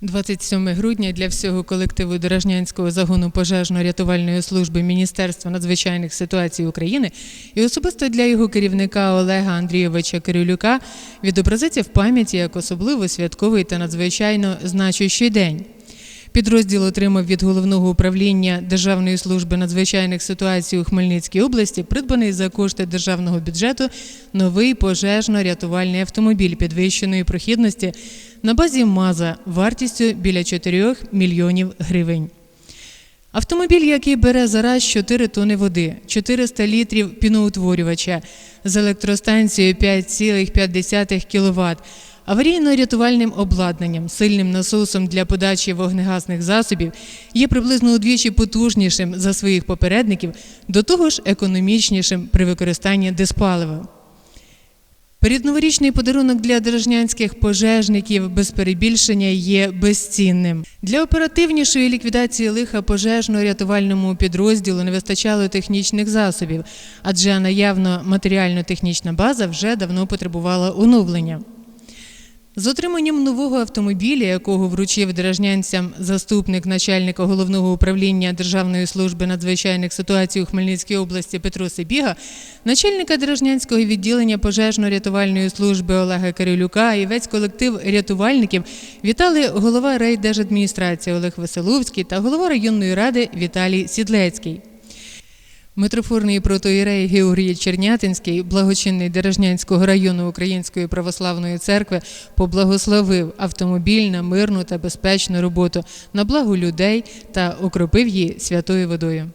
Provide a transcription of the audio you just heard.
27 грудня для всього колективу Дорожнянського загону пожежно-рятувальної служби Міністерства надзвичайних ситуацій України і особисто для його керівника Олега Андрійовича Кирилюка відобразиться в пам'яті як особливо святковий та надзвичайно значущий день. Підрозділ отримав від головного управління Державної служби надзвичайних ситуацій у Хмельницькій області придбаний за кошти державного бюджету новий пожежно-рятувальний автомобіль підвищеної прохідності на базі МАЗа вартістю біля 4 мільйонів гривень. Автомобіль, який бере зараз 4 тони води, 400 літрів піноутворювача з електростанцією 5,5 кВт, аварійно-рятувальним обладнанням, сильним насосом для подачі вогнегасних засобів, є приблизно удвічі потужнішим за своїх попередників, до того ж економічнішим при використанні диспалива. Передноворічний подарунок для дорожнянських пожежників без перебільшення є безцінним. Для оперативнішої ліквідації лиха пожежно-рятувальному підрозділу не вистачало технічних засобів, адже наявно матеріально-технічна база вже давно потребувала оновлення. З отриманням нового автомобіля, якого вручив дорожнянцям заступник начальника головного управління Державної служби надзвичайних ситуацій у Хмельницькій області Петро Сибіга, начальника дорожнянського відділення пожежно-рятувальної служби Олега Кирилюка і весь колектив рятувальників вітали голова райдержадміністрації Олег Веселовський та голова районної ради Віталій Сідлецький. Митрофорний протоїрей Георгій Чернятинський, благочинний Дережнянського району Української православної церкви, поблагословив автомобіль на мирну та безпечну роботу на благо людей та окропив її святою водою.